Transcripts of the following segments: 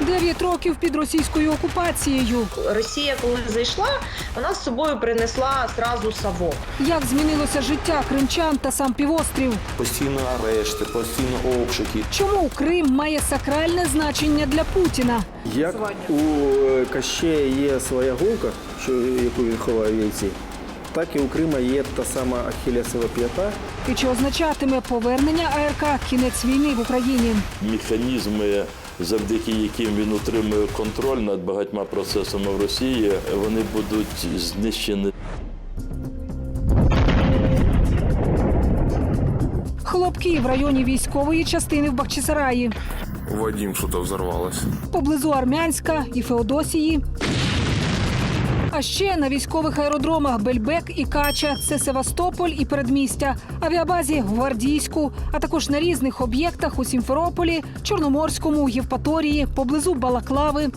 Дев'ять років під російською окупацією. Росія, коли зайшла, вона з собою принесла зразу савок. Як змінилося життя кримчан та сам півострів? Постійно арешти, постійно обшуки. Чому Крим має сакральне значення для Путіна? Як у е, Кащея є своя голка, що, яку він ховає в яйці, так і у Крима є та сама Ахілесова п'ята, І чи означатиме повернення АРК кінець війни в Україні? механізми, завдяки яким він утримує контроль над багатьма процесами в Росії, вони будуть знищені. Хлопки в районі військової частини в Бахчисараї, Вадім, що то взорвалося. поблизу Армянська і Феодосії. А ще на військових аеродромах Бельбек і Кача це Севастополь і передмістя, авіабазі Гвардійську, а також на різних об'єктах у Сімферополі, Чорноморському, Євпаторії, поблизу Балаклави.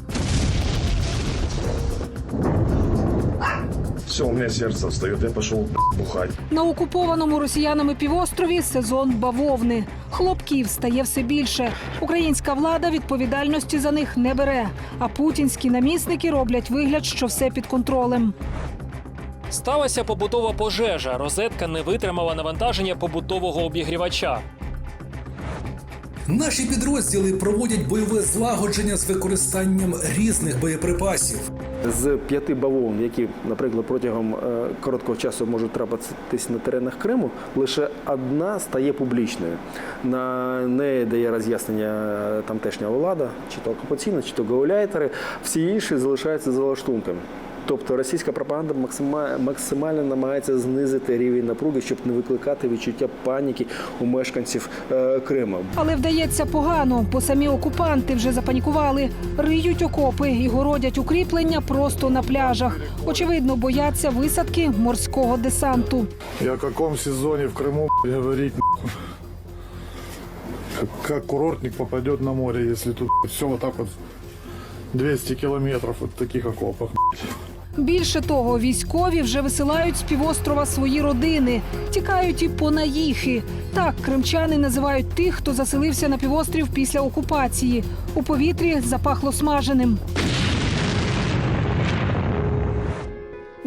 Все, у меня сердце встает, я пошел бухать. На окупованому росіянами півострові сезон бавовни. Хлопків стає все більше. Українська влада відповідальності за них не бере. А путінські намісники роблять вигляд, що все під контролем. Сталася побутова пожежа. Розетка не витримала навантаження побутового обігрівача. Наші підрозділи проводять бойове злагодження з використанням різних боєприпасів. З п'яти бавовн, які, наприклад, протягом е, короткого часу можуть трапитись на теренах Криму, лише одна стає публічною. На неї дає роз'яснення е, тамтешня влада, чи то окупаційна, чи то гауляйтери. Всі інші залишаються за лаштунками. Тобто російська пропаганда максима- максимально намагається знизити рівень напруги, щоб не викликати відчуття паніки у мешканців е, Криму. Але вдається погано, бо самі окупанти вже запанікували, риють окопи і городять укріплення просто на пляжах. Очевидно, бояться висадки морського десанту. И о каком сезоне в Крыму б***ь, говорить как, курортник попадет на море, если тут все вот так вот 200 километров от таких окопах. Більше того, військові вже висилають з півострова свої родини, тікають і понаїхи. Так кримчани називають тих, хто заселився на півострів після окупації. У повітрі запахло смаженим.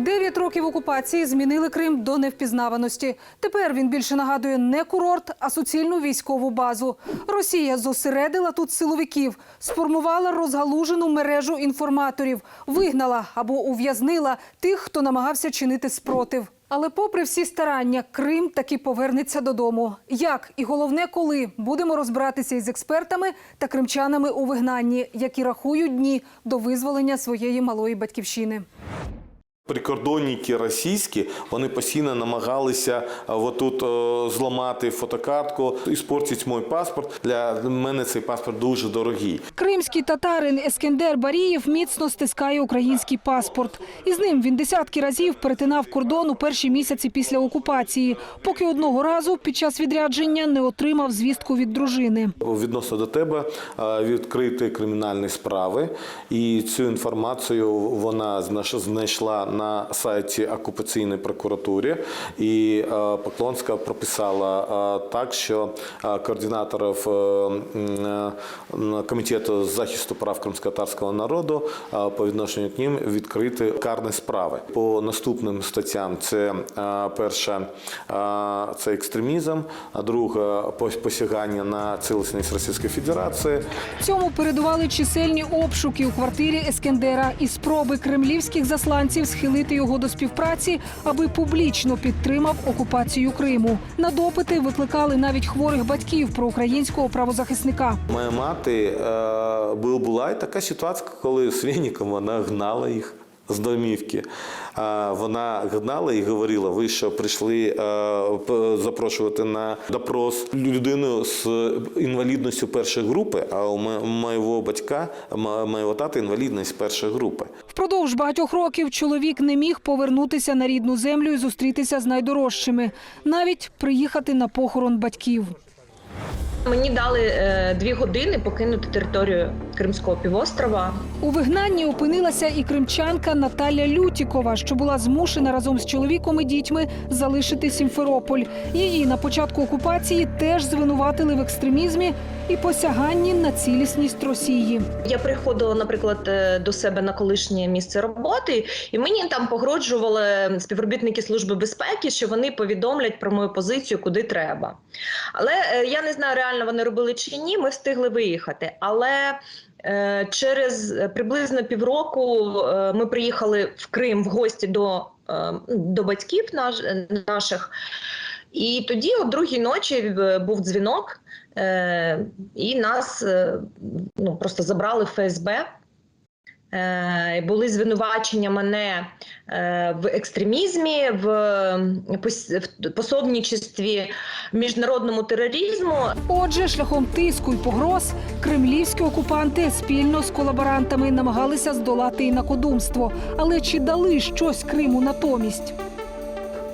Дев'ять років окупації змінили Крим до невпізнаваності. Тепер він більше нагадує не курорт, а суцільну військову базу. Росія зосередила тут силовиків, сформувала розгалужену мережу інформаторів, вигнала або ув'язнила тих, хто намагався чинити спротив. Але, попри всі старання, Крим таки повернеться додому. Як і головне, коли будемо розбиратися із експертами та кримчанами у вигнанні, які рахують дні до визволення своєї малої батьківщини. Прикордонники російські вони постійно намагалися отут о, зламати фотокартку, іспортити мій паспорт. Для мене цей паспорт дуже дорогий. Кримський татарин Ескендер Барієв міцно стискає український паспорт. Із ним він десятки разів перетинав кордон у перші місяці після окупації, поки одного разу під час відрядження не отримав звістку від дружини. Відносно до тебе а, відкриті кримінальні справи, і цю інформацію вона знайшла на сайті окупаційної прокуратури. І е, Поклонська прописала е, так, що е, координаторів комітету з захисту прав кримськотарського народу по відношенню к ним відкриті карні справи. По наступним статтям це перша це екстремізм, а друга посягання на цілісність Російської Федерації. Цьому передували чисельні обшуки у квартирі Ескендера і спроби кремлівських засланців схилити його до співпраці, аби публічно підтримав окупацію Криму. На допити викликали навіть хворих батьків про українського правозахисника. Моя мати е, була така ситуація, коли з Вінником вона гнала їх. З домівки вона гнала і говорила: ви що прийшли е, запрошувати на допрос людину з інвалідністю першої групи. А у мо- моєго батька, моєго тата інвалідність першої групи. Впродовж багатьох років чоловік не міг повернутися на рідну землю і зустрітися з найдорожчими, навіть приїхати на похорон батьків. Мені дали е, дві години покинути територію Кримського півострова. У вигнанні опинилася і кримчанка Наталя Лютікова, що була змушена разом з чоловіком і дітьми залишити Сімферополь. Її на початку окупації теж звинуватили в екстремізмі і посяганні на цілісність Росії. Я приходила, наприклад, е, до себе на колишнє місце роботи, і мені там погрожували співробітники служби безпеки, що вони повідомлять про мою позицію, куди треба. Але е, я не знаю, реально вони робили чи ні. Ми встигли виїхати. Але е, через приблизно півроку е, ми приїхали в Крим в гості до, е, до батьків наш, наших. І тоді, о другій ночі, е, був дзвінок, е, і нас е, ну, просто забрали в ФСБ. Е, були звинувачення мене е, в екстремізмі, в, пос- в пособничестві міжнародному тероризму. Отже, шляхом тиску й погроз кремлівські окупанти спільно з колаборантами намагалися здолати інакодумство. Але чи дали щось Криму натомість?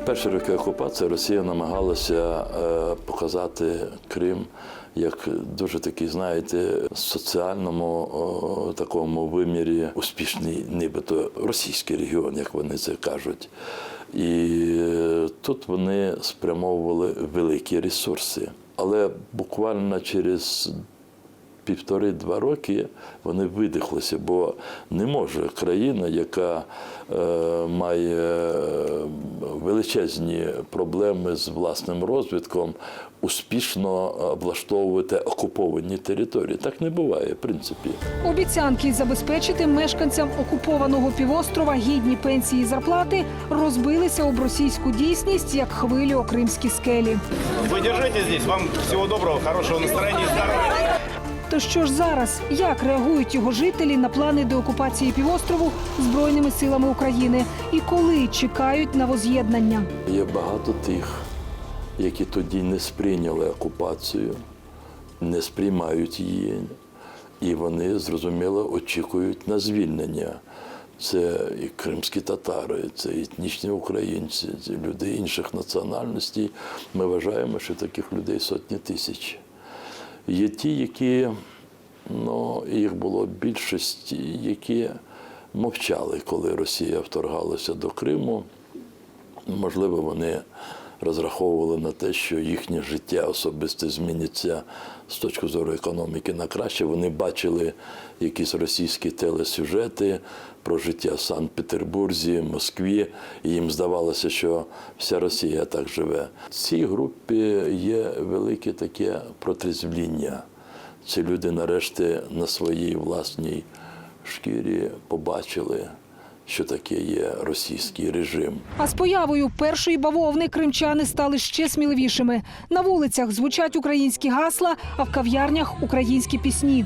Перші роки окупації Росія намагалася е, показати Крим як дуже такий, знаєте, соціальному такому вимірі успішний, нібито російський регіон, як вони це кажуть. І е, тут вони спрямовували великі ресурси. Але буквально через півтори-два роки вони видихлися, бо не може країна, яка е, має е, величезні проблеми з власним розвитком, успішно облаштовувати окуповані території. Так не буває, в принципі. Обіцянки забезпечити мешканцям окупованого півострова гідні пенсії і зарплати розбилися об російську дійсність як хвилі о кримські скелі. Вы держите здесь. Вам всего доброго, хорошего настроения и здоровья. То що ж зараз? Як реагують його жителі на плани деокупації півострову збройними силами України? І коли чекають на воз'єднання? Є багато тих, які тоді не сприйняли окупацію, не сприймають її, і вони зрозуміло очікують на звільнення. Це і кримські татари, це етнічні українці, це люди інших національностей. Ми вважаємо, що таких людей сотні тисяч. Є ті, які, ну, їх було більшість, які мовчали, коли Росія вторгалася до Криму. Можливо, вони розраховували на те, що їхнє життя особисте зміниться з точки зору економіки на краще. Вони бачили якісь російські телесюжети про життя в Санкт-Петербурзі, Москві, і їм здавалося, що вся Росія так живе. В цій групі є велике таке протрезвління. Ці люди нарешті на своїй власній шкірі побачили, що таке є російський режим. А з появою першої бавовни кримчани стали ще сміливішими. На вулицях звучать українські гасла, а в кав'ярнях українські пісні.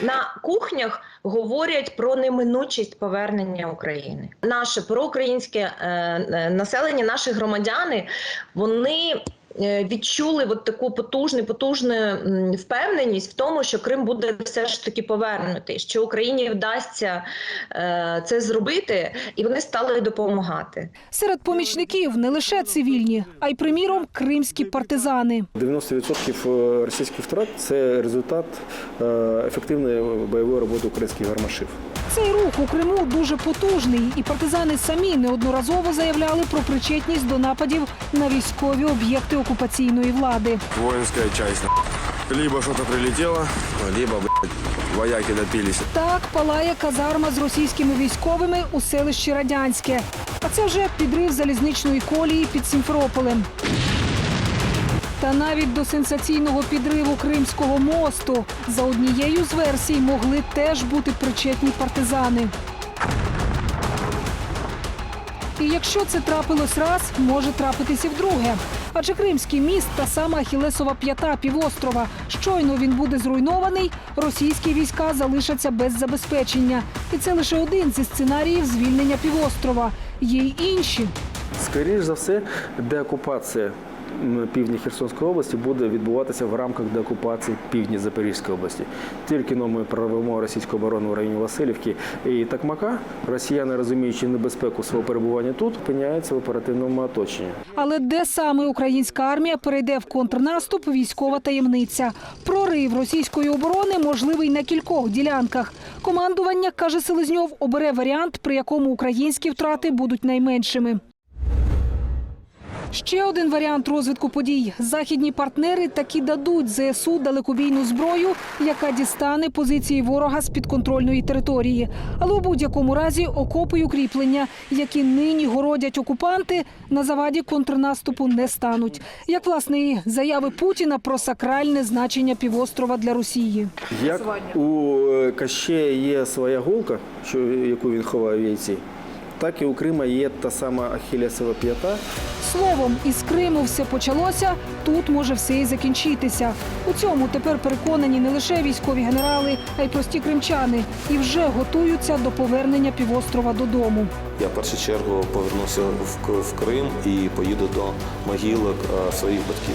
На кухнях говорять про неминучість повернення України. Наше проукраїнське е, е, населення, наші громадяни, вони. Е, Відчули от таку потужну, потужну впевненість в тому, що Крим буде все ж таки повернутий, що Україні вдасться е, це зробити, і вони стали допомагати. Серед помічників не лише цивільні, а й, приміром, кримські партизани. 90% російських втрат це результат е, ефективної бойової роботи українських гармашів. Цей рух у Криму дуже потужний, і партизани самі неодноразово заявляли про причетність до нападів на військові об'єкти окупаційної влади. Воинская часть. Либо что-то прилетело, либо, вояки допились. Так палає казарма з російськими військовими у селищі Радянське. А це вже підрив залізничної колії під Сімферополем. Та навіть до сенсаційного підриву Кримського мосту за однією з версій могли теж бути причетні партизани. І якщо це трапилось раз, може трапитися вдруге. Адже Кримський міст та сама Ахілесова п'ята півострова. Щойно він буде зруйнований, російські війська залишаться без забезпечення. І це лише один зі сценаріїв звільнення півострова. Є й інші. Скоріше за все, деокупація м, півдня Херсонської області буде відбуватися в рамках деокупації півдня Запорізької області. Тільки но ми прорвемо російську оборону в районі Васильівки і Такмака, росіяни, розуміючи небезпеку свого перебування тут, опиняються в оперативному оточенні. Але де саме українська армія перейде в контрнаступ, військова таємниця. Прорив російської оборони можливий на кількох ділянках. Командування, каже Селезньов, обере варіант, при якому українські втрати будуть найменшими. Ще один варіант розвитку подій. Західні партнери таки дадуть ЗСУ далекобійну зброю, яка дістане позиції ворога з підконтрольної території. Але у будь-якому разі окопи й укріплення, які нині городять окупанти, на заваді контрнаступу не стануть. Як власне і заяви Путіна про сакральне значення півострова для Росії. Як у е, Кащея є своя голка, яку він ховає в яйці, так і у Крима є та сама Ахілесова п'ята, Словом, із Криму все почалося. Тут може все і закінчитися. У цьому тепер переконані не лише військові генерали, а й прості кримчани, і вже готуються до повернення півострова додому. Я в першу чергу повернуся в, Крим і поїду до могилок е, своїх батьків.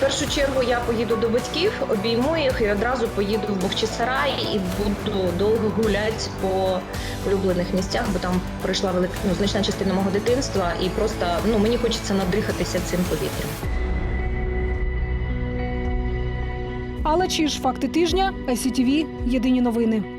Першу чергу я поїду до батьків, обійму їх і одразу поїду в Бахчисарай і буду довго гуляти по улюблених місцях, бо там пройшла велика ну, значна частина мого дитинства, і просто ну мені хочеться надихатися цим повітрям. Але чи ж факти тижня ICTV – єдині новини.